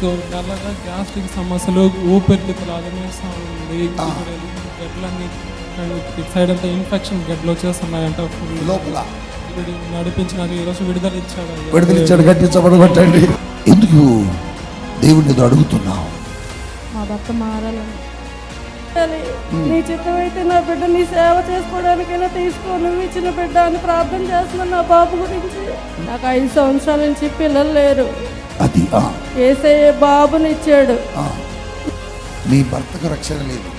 నాకు నల్లగా గ్యాస్ట్రిక్ సమస్యలు ఊపిరితిత్తులు అదనేస్తా ఉంది గడ్లన్నీ ఇటు సైడ్ అంతా ఇన్ఫెక్షన్ గడ్డలు వచ్చేస్తున్నాయంట లోపల. ఇప్పుడు నడిపించి నాకు ఈరోజు విడుదల ఇచ్చాడు అయ్యా. విడుదలిచ్చాడు గట్టించబడగొట్టండి ఎందుకు దేవుడిని అడుగుతున్నావు? మా భర్త మారాలని నీ చిత్తమైతే నా బిడ్డ నీ సేవ చేసుకోవడానికైనా తీసుకో నువ్వు ఇచ్చిన బిడ్డ అని ప్రార్థన చేస్తున్నాను నా బాబు గురించి. నాకు ఐదు సంవత్సరాల నుంచి పిల్లలు లేరు. అది ఆ, ఏసే బాబునిచ్చాడు. నీ భర్తకు రక్షణ లేదు.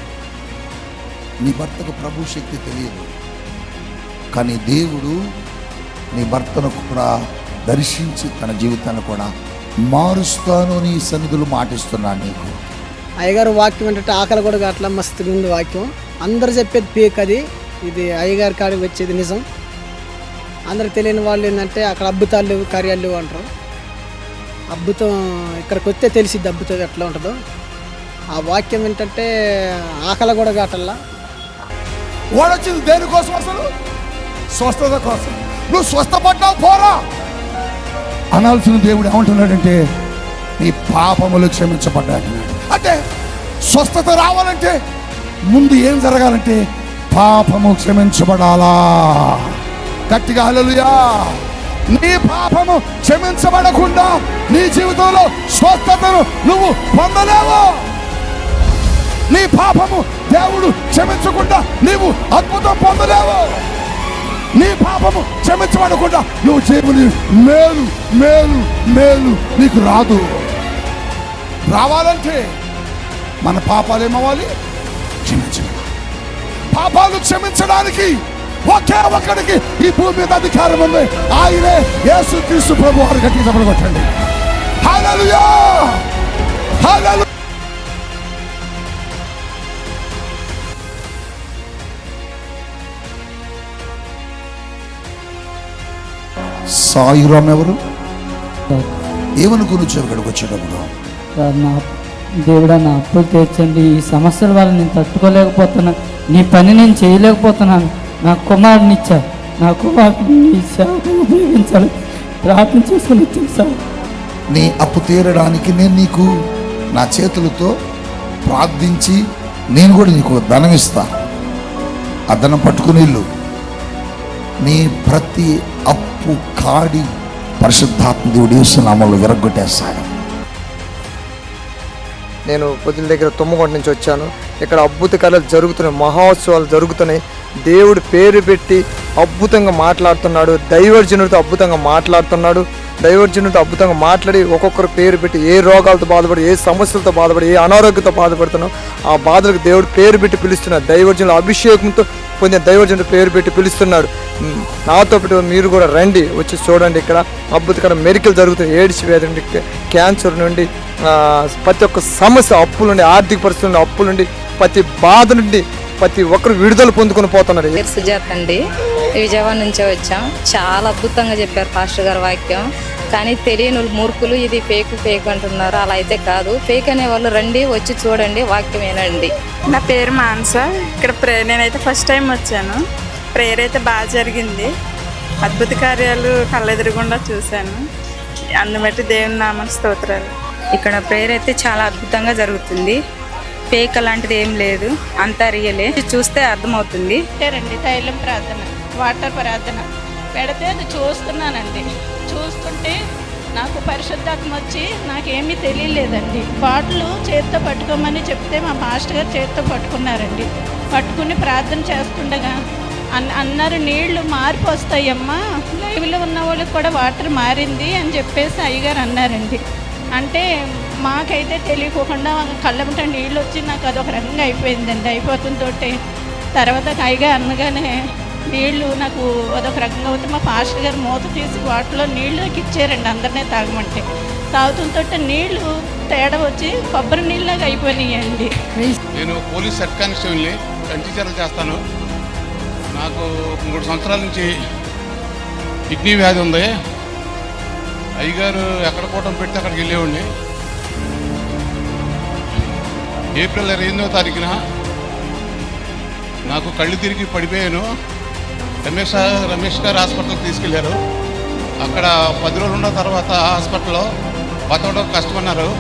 నీ భర్తకు ప్రభు శక్తి తెలియదు. కానీ దేవుడు నీ భర్తను కూడా దర్శించి తన జీవితాన్ని కూడా మారుస్తాను నీ సన్నిధులు మాటిస్తున్నాను నీకు. అయ్యగారు వాక్యం ఏంటంటే ఆకలి కూడా అట్లా మస్తు ఉంది వాక్యం. అందరు చెప్పేది పీక్ అది. ఇది అయ్యగారి కాడికి వచ్చేది నిజం. అందరికి తెలియని వాళ్ళు ఏంటంటే అక్కడ అద్భుతాలు లేవు కార్యాలు లేవు అంటారు. అద్భుతం ఇక్కడికి వస్తే తెలిసిద్ది అద్భుతం ఎట్లా ఉంటుందో. ఆ వాక్యం ఏంటంటే ఆకలి కూడా కాటల్లా. వాడొచ్చింది దేనికోసం అసలు? స్వస్థత కోసం. నువ్వు స్వస్థపడ్డావు పోరా! అనాల్సిన దేవుడు ఏమంటున్నాడంటే నీ పాపములు క్షమించబడ్డాడు అంటే స్వస్థత రావాలంటే ముందు ఏం జరగాలంటే పాపము క్షమించబడాలా. గట్టిగా హలలుయా నీ పాపము క్షమించబడకుండా నీ జీవితంలో స్వస్థతను నువ్వు పొందలేవు. నీ పాపము దేవుడు క్షమించకుండా నీవు అద్భుతం పొందలేవు. నీ పాపము క్షమించబడకుండా నువ్వు చేయమని మేలు మేలు మేలు నీకు రాదు. రావాలంటే మన పాపాలు ఏమవ్వాలి? క్షమించాలి పాపాలు క్షమించడానికి ఒకే ఒక్కడికి ఈ భూమి మీద అధికారం ఉంది. ఆయనే యేసు క్రీస్తు ప్రభు వారు గట్టి కొట్టండి హల్లెలూయా! హల్లెలూయా! సాయిరామ్ ఎవరు? ఏమనుకుని గురించి ఇక్కడికి వచ్చేటప్పుడు? నా దేవుడా నా అప్పులు తీర్చండి. ఈ సమస్యల వల్ల నేను తట్టుకోలేకపోతున్నాను నీ పని నేను చేయలేకపోతున్నాను. నా కుమారుని ఇచ్చా నా కుమారుని ఉపయోగించాలి ప్రార్థన చేసుకుని ఇచ్చాను సార్ నీ అప్పు తీరడానికి నేను నీకు నా చేతులతో ప్రార్థించి నేను కూడా నీకు ధనం ఇస్తా. ఆ ధనం పట్టుకుని ఇల్లు నీ ప్రతి అప్పు కాడి పరిశుద్ధాత్మ దేవుడు యేసునామంలో విరగ్గొట్టేస్తాడు. నేను పొద్దుల దగ్గర తుమ్మగొండ నుంచి వచ్చాను. ఇక్కడ అద్భుత కళలు జరుగుతున్నాయి. మహోత్సవాలు జరుగుతున్నాయి. దేవుడు పేరు పెట్టి అద్భుతంగా మాట్లాడుతున్నాడు. దైవర్జనుడితో అద్భుతంగా మాట్లాడుతున్నాడు. దైవర్జనుడితో అద్భుతంగా మాట్లాడి ఒక్కొక్కరు పేరు పెట్టి ఏ రోగాలతో బాధపడి ఏ సమస్యలతో బాధపడి ఏ అనారోగ్యంతో బాధపడుతున్నావు ఆ బాధలకు దేవుడు పేరు పెట్టి పిలుస్తున్నాడు దైవర్జనుల అభిషేకంతో పొందిన దైవర్జనుడు పేరు పెట్టి పిలుస్తున్నాడు. నాతో పాటు మీరు కూడా రండి వచ్చి చూడండి ఇక్కడ. అద్భుతకర మెరికలు జరుగుతాయి. ఏడ్స్ వ్యాధి నుండి క్యాన్సర్ నుండి ప్రతి ఒక్క సమస్య అప్పుల నుండి ఆర్థిక పరిస్థితుల నుండి అప్పుల నుండి ప్రతి బాధ నుండి ప్రతి ఒక్కరు విడుదల పొందుకొని పోతున్నారు. పేరు సుజాత అండి. విజయవాడ నుంచే వచ్చాం. చాలా అద్భుతంగా చెప్పారు పాస్టర్ గారు వాక్యం. కానీ తెలియని మూర్ఖులు ఇది ఫేక్ ఫేక్ అంటున్నారు. అలా అయితే కాదు. ఫేక్ అనే వాళ్ళు రండి వచ్చి చూడండి వాక్యం వినండి. నా పేరు మానస. ఇక్కడ ప్రే నేనైతే ఫస్ట్ టైం వచ్చాను. ప్రేయర్ అయితే బాగా జరిగింది. అద్భుత కార్యాలు కళ్ళెదురుగుండా చూశాను. అందుని బట్టి దేవుని నామ స్తోత్రాలు. ఇక్కడ ప్రేయర్ అయితే చాలా అద్భుతంగా జరుగుతుంది. ఫేక్ అలాంటిది ఏం లేదు. అంతా రియలే. చూస్తే అర్థమవుతుంది. పెట్టారండి తైలం ప్రార్థన వాటర్ ప్రార్థన. పెడితే అది చూస్తున్నానండి. చూస్తుంటే నాకు పరిశుద్ధాత్మ వచ్చి నాకేమీ తెలియలేదండి. బాటిల్ చేత్తో పట్టుకోమని చెప్తే మా మాస్టర్ గారు చేత్తో పట్టుకున్నారండి. పట్టుకుని ప్రార్థన చేస్తుండగా అన్ అన్నారు నీళ్ళు మార్పు వస్తాయమ్మా. లైవ్లో ఉన్న వాళ్ళకి కూడా వాటర్ మారింది అని చెప్పేసి అయ్యగారు అన్నారండి. అంటే మాకైతే తెలియకోకుండా కళ్ళమిట నీళ్ళు వచ్చి నాకు అదొక రకంగా అయిపోయిందండి అయిపోతుందోటే తర్వాత హైగా అనగానే నీళ్ళు నాకు అదొక రకంగా అవుతుంది మా పాస్టర్ గారు మూత తీసి వాటిలో నీళ్ళు నాకు ఇచ్చారండి అందరినీ తాగమంటే. తాగుతుంటే నీళ్ళు తేడా వచ్చి కొబ్బరి నీళ్ళగా అయిపోయినాయండి. నేను పోలీస్ హెడ్ కానిస్టేబుల్ని కంటిచర్లు చేస్తాను. నాకు మూడు సంవత్సరాల నుంచి కిడ్నీ వ్యాధి ఉంది. అయ్యగారు ఎక్కడ కూటం పెడితే అక్కడికి వెళ్ళేవాడిని. ఏప్రిల్ ఇరవై ఎనిమిదో తారీఖున నాకు కళ్ళు తిరిగి పడిపోయాను. రమేష్ రమేష్ గారు హాస్పిటల్కి తీసుకెళ్ళారు. అక్కడ పది రోజులు ఉన్న తర్వాత హాస్పిటల్లో బతకడం కష్టమన్నారు.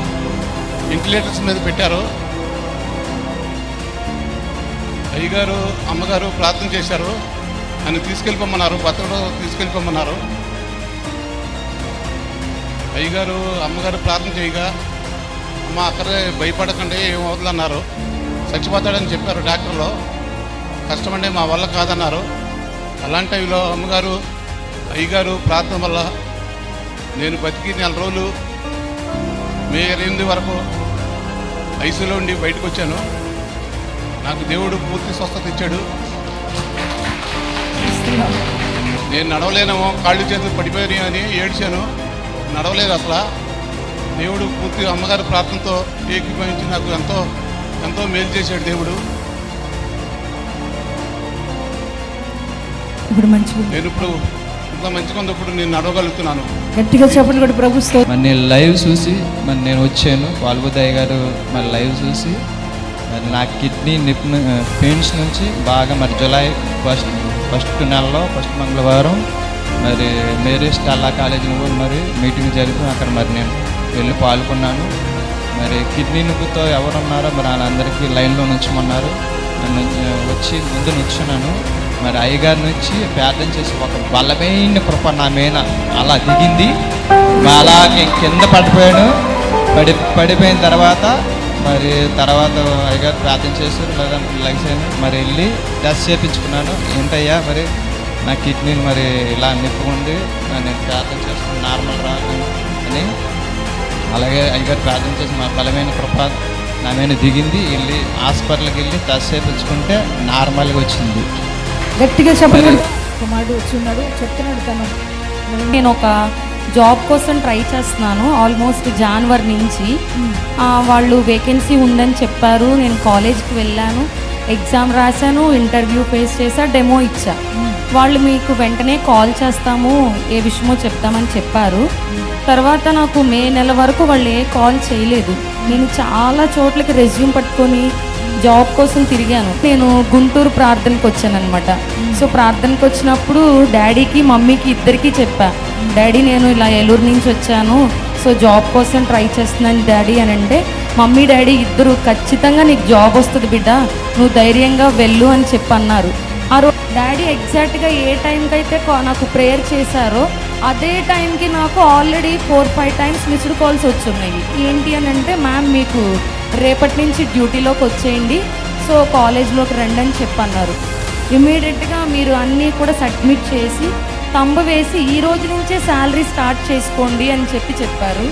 వెంటిలేటర్స్ మీద పెట్టారు. అయ్యగారు అమ్మగారు ప్రార్థన చేశారు. నన్ను తీసుకెళ్ళిపోమన్నారు బతకడం తీసుకెళ్ళిపోమన్నారు. అయ్యగారు అమ్మగారు ప్రార్థన చేయగా అమ్మ అక్కడే భయపడకండి ఏమవుతుందన్నారు. చచ్చిపోతాడని చెప్పారు డాక్టర్లు. కష్టమంటే మా వల్ల కాదన్నారు. అలాంటి టైంలో అమ్మగారు అయ్యగారు ప్రార్థన వల్ల నేను బతికి నెల రోజులు మే ఎనిమిది వరకు ఐసీలో ఉండి బయటకు వచ్చాను నాకు దేవుడు పూర్తి స్వస్థత ఇచ్చాడు. నేను నడవలేనేమో కాళ్ళు చేతులు పడిపోయాయి అని ఏడ్చాను. నడవలేదు అసలు. దేవుడు పూర్తి అమ్మగారి ప్రార్థనతో ఏకీభవించి నాకు ఎంతో ఎంతో మేలు చేశాడు దేవుడు. ఇప్పుడు మంచిగా నేను ఇప్పుడు ఇంత మంచిగా ఉంది ఇప్పుడు నేను నడవగలుగుతున్నాను. గట్టిగా చెప్పండి కూడా ప్రభుత్వం మరి నేను లైవ్ చూసి మరి నేను వచ్చాను. పాల్బుదయ్య గారు మరి లైవ్ చూసి మరి నా కిడ్నీ నిప్ పెయిన్స్ నుంచి బాగా మరి జులై ఫస్ట్ ఫస్ట్ నెలలో ఫస్ట్ మంగళవారం మరి మేరీ స్టాలా కాలేజీలో కూడా మరి. మీటింగ్ జరిపి అక్కడ మరి నేను వెళ్ళి పాల్గొన్నాను. మరి కిడ్నీ నొప్పితో ఎవరున్నారో మరి వాళ్ళందరికీ లైన్లో నుంచమన్నారు. నన్ను వచ్చి ముందు నుంచున్నాను. మరి అయ్యగారి నుంచి ప్రార్థన చేసి ఒక బలమైన కృప నా మీద అలా దిగింది. అలాగే కింద పడిపోయాను. పడి పడిపోయిన తర్వాత మరి తర్వాత అయ్యగారు ప్రార్థన చేశారు. లేదా లగిసాను మరి వెళ్ళి టెస్ట్ చేయించుకున్నాను ఏంటయ్యా మరి? నా కిడ్నీ మరి ఇలా నొప్పి ఉంది నేను ప్రార్థన చేసుకుని నార్మల్ రా అని. అలాగే అయ్యగారు ప్రార్థన చేసి మా బలమైన కృప నా మీద దిగింది. వెళ్ళి హాస్పిటల్కి వెళ్ళి టెస్ట్ చేయించుకుంటే నార్మల్గా వచ్చింది. గట్టిగా చెప్పండి. కూడా కుమారుడు వచ్చి ఉన్నాడు. చెప్తున్నాడు తను. నేను ఒక జాబ్ కోసం ట్రై చేస్తున్నాను. ఆల్మోస్ట్ జాన్వరి నుంచి. ఆ, వాళ్ళు వేకెన్సీ ఉందని చెప్పారు. నేను కాలేజ్కి వెళ్ళాను. ఎగ్జామ్ రాశాను ఇంటర్వ్యూ ఫేస్ చేసా డెమో ఇచ్చా. వాళ్ళు మీకు వెంటనే కాల్ చేస్తాము ఏ విషయమో చెప్తామని చెప్పారు. తర్వాత నాకు మే నెల వరకు వాళ్ళు ఏ కాల్ చేయలేదు. నేను చాలా చోట్లకి రెజ్యూమ్ పట్టుకొని జాబ్ కోసం తిరిగాను. నేను గుంటూరు ప్రార్థనకు వచ్చానమాట సో ప్రార్థనకు వచ్చినప్పుడు డాడీకి మమ్మీకి ఇద్దరికీ చెప్పా. డాడీ నేను ఇలా ఏలూరు నుంచి వచ్చాను. సో జాబ్ కోసం ట్రై చేస్తున్నాను డాడీ అని అంటే మమ్మీ డాడీ ఇద్దరు ఖచ్చితంగా నీకు జాబ్ వస్తుంది బిడ్డ. నువ్వు ధైర్యంగా వెళ్ళు అని చెప్పి అన్నారు ఆ రోజు డాడీ ఎగ్జాక్ట్గా ఏ టైంకి అయితే నాకు ప్రేయర్ చేశారో అదే టైంకి నాకు already four five times missed calls వచ్చున్నాయి. ఏంటి అని అంటే మ్యామ్ మీకు రేపటి నుంచి డ్యూటీలోకి వచ్చేయండి. సో కాలేజ్లోకి రండి అని చెప్పన్నారు. ఇమీడియట్గా మీరు అన్నీ కూడా సబ్మిట్ చేసి తంబు వేసి ఈ రోజు నుంచే శాలరీ స్టార్ట్ చేసుకోండి అని చెప్పి చెప్పారు.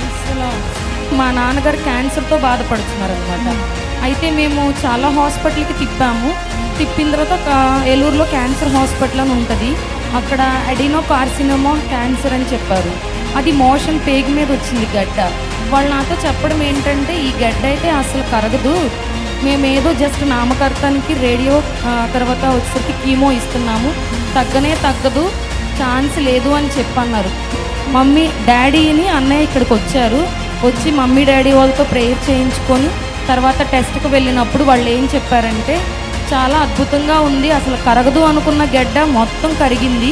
మా నాన్నగారు క్యాన్సర్తో బాధపడుతున్నారు అనమాట అయితే మేము చాలా హాస్పిటల్కి తిప్పాము. తిప్పిన తర్వాత ఏలూరులో క్యాన్సర్ హాస్పిటల్ అని ఉంటుంది. అక్కడ అడినో కార్సినోమో క్యాన్సర్ అని చెప్పారు. అది మోషన్ పేగు మీద వచ్చింది గడ్డ. వాళ్ళు నాతో చెప్పడం ఏంటంటే ఈ గడ్డ అయితే అసలు కరగదు. మేమేదో జస్ట్ నామకర్తానికి రేడియో తర్వాత వచ్చేసరికి కీమో ఇస్తున్నాము. తగ్గనే తగ్గదు. ఛాన్స్ లేదు అని చెప్పన్నారు. మమ్మీ డాడీని అన్నయ్య ఇక్కడికి వచ్చారు. వచ్చి మమ్మీ డాడీ వాళ్ళతో ప్రేయర్ చేయించుకొని తర్వాత టెస్ట్కి వెళ్ళినప్పుడు వాళ్ళు ఏం చెప్పారంటే చాలా అద్భుతంగా ఉంది అసలు కరగదు అనుకున్న గడ్డ మొత్తం కరిగింది